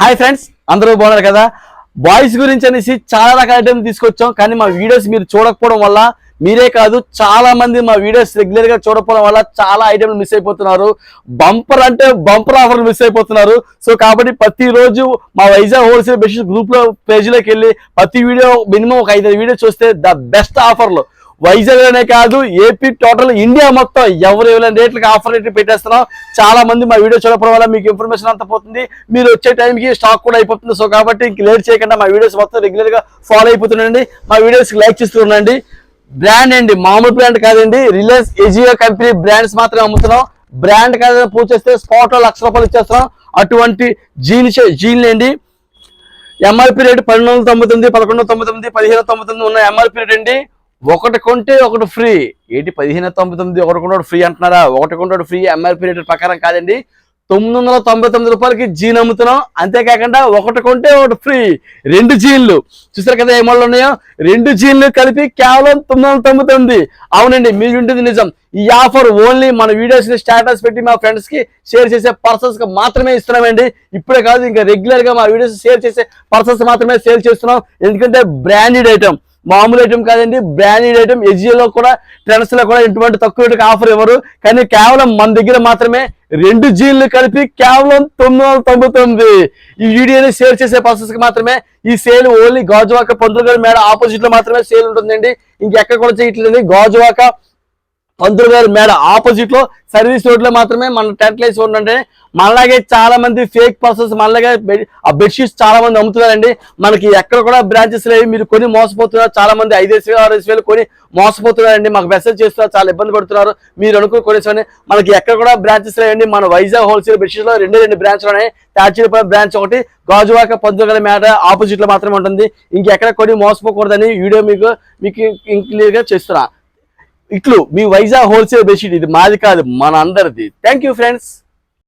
Hi friends అందరూ బాగున్నారు కదా? బాయ్స్ గురించి అనేసి చాలా రకాల ఐటమ్ తీసుకొచ్చాం. కానీ మా వీడియోస్ మీరు చూడకపోవడం వల్ల మీరే కాదు చాలా మంది మా వీడియోస్ రెగ్యులర్గా చూడకపోవడం వల్ల చాలా ఐటమ్లు మిస్ అయిపోతున్నారు. బంపర్ అంటే బంపర్ ఆఫర్ మిస్ అయిపోతున్నారు. సో కాబట్టి ప్రతి రోజు మా వైజాగ్ హోల్సేల్ బెస్ట్ గ్రూప్లో పేజీలోకి వెళ్ళి ప్రతి వీడియో మినిమం ఒక ఐదు వీడియో చూస్తే ద బెస్ట్ ఆఫర్లు. వైజాగ్ అనే కాదు ఏపీ టోటల్ ఇండియా మొత్తం ఎవరు ఎవరైనా రేట్లకు ఆఫర్ రేట్లు పెట్టేస్తున్నాం. చాలా మంది మా వీడియో చూడడం వల్ల మీకు ఇన్ఫర్మేషన్ అంతా పోతుంది. మీరు వచ్చే టైంకి స్టాక్ కూడా అయిపోతుంది. సో కాబట్టి ఇంక లేట్ చేయకుండా మా వీడియోస్ మొత్తం రెగ్యులర్గా ఫాలో అయిపోతుండండి. మా వీడియోస్ లైక్ చేస్తూ ఉండండి. బ్రాండ్ అండి మామూలు బ్రాండ్ కాదండి. రిలయన్స్ ఎజియో కంపెనీ బ్రాండ్స్ మాత్రమే అమ్ముతున్నాం. బ్రాండ్ కాదని పూజ చేస్తే స్పాట్లో లక్ష రూపాయలు ఇచ్చేస్తున్నాం. అటువంటి జీన్ జీన్లు అండి. ఎంఆర్పి రేట్ పన్నెండు వందల తొంభై తొమ్మిది పదకొండు వందల తొంభై తొమ్మిది పదిహేను తొంభై తొమ్మిది ఉన్న ఎంఆర్పి రేట్ అండి. ఒకటి కొంటే ఒకటి ఫ్రీ. ఏంటి పదిహేను తొంభై తొమ్మిది ఒకటి కొంటే ఫ్రీ అంటున్నారా? ఒకటి కొంటే ఒకటి ఫ్రీ ఎంఆర్పి రేట్ ప్రకారం కాదండి. తొమ్మిది వందల తొంభై తొమ్మిది రూపాయలకి జీన్ అమ్ముతున్నాం. అంతేకాకుండా ఒకటి కొంటే ఒకటి ఫ్రీ. రెండు జీన్లు. చూసారు కదా ఏ ఉన్నాయో? రెండు జీన్లు కలిపి కేవలం తొమ్మిది వందల తొంభై తొమ్మిది. అవునండి మీరు ఉంటుంది నిజం. ఈ ఆఫర్ ఓన్లీ మన వీడియోస్ని స్టేటస్ పెట్టి మా ఫ్రెండ్స్కి షేర్ చేసే పర్సన్స్కి మాత్రమే ఇస్తున్నామండి. ఇప్పుడే కాదు ఇంకా రెగ్యులర్గా మా వీడియోస్ షేర్ చేసే పర్సన్స్ మాత్రమే సేల్ చేస్తున్నాం. ఎందుకంటే బ్రాండెడ్ ఐటమ్. మామూలు ఐటమ్ కాదండి బ్రాండెడ్ ఐటమ్ ఎజియోలో కూడా ట్రెండ్స్లో కూడా ఎటువంటి తక్కువ రేటుకి ఆఫర్ ఇవ్వరు. కానీ కేవలం మన దగ్గర మాత్రమే రెండు జీన్లు కలిపి కేవలం తొమ్మిది వందల తొంభై తొమ్మిది. ఈ వీడియోని షేర్ చేసే పర్సన్స్కి మాత్రమే ఈ సేల్ ఓన్లీ గాజువాక పంతులు గారి మేడ ఆపోజిట్లో మాత్రమే సేల్ ఉంటుందండి. ఇంకెక్కడ కూడా చేయట్లేదు. గాజువాక పంతులు గారి మేడ ఆపోజిట్లో సర్వీస్ రోడ్లో మాత్రమే మన టెంట్ లైస్ ఉండండి. మనలాగే చాలా మంది ఫేక్ పర్సన్స్ మనలాగే ఆ బెడ్షీట్స్ చాలా మంది అమ్ముతున్నారండి. మనకి ఎక్కడ కూడా బ్రాంచెస్ లేవు. మీరు కొని మోసపోతున్నారు. చాలా మంది ఐదేసి వేలు ఆరు వేలు కొని మోసపోతున్నారండి. మాకు మెసేజ్ చేస్తున్నారు. చాలా ఇబ్బంది పడుతున్నారు. మీరు అనుకుని కొనేసని మనకి ఎక్కడ కూడా బ్రాంచెస్ లేవండి. మన వైజాగ్ హోల్సేల్ బెడ్షీట్లో రెండే రెండు బ్రాంచ్లు ఉన్నాయి. తాచిడిపల్లి బ్రాంచ్ ఒకటి గాజువాక పంతుగల మేడ ఆపోజిట్లో మాత్రమే ఉంటుంది. ఇంకెక్కడ కొని మోసపోకూడదని వీడియో మీకు మీకు క్లియర్గా చేస్తున్నా. ఇట్లు మీ వైజాగ్ హోల్సేల్ బెడ్షీట్ ఇది మాది కాదు మన అందరిది. Thank friends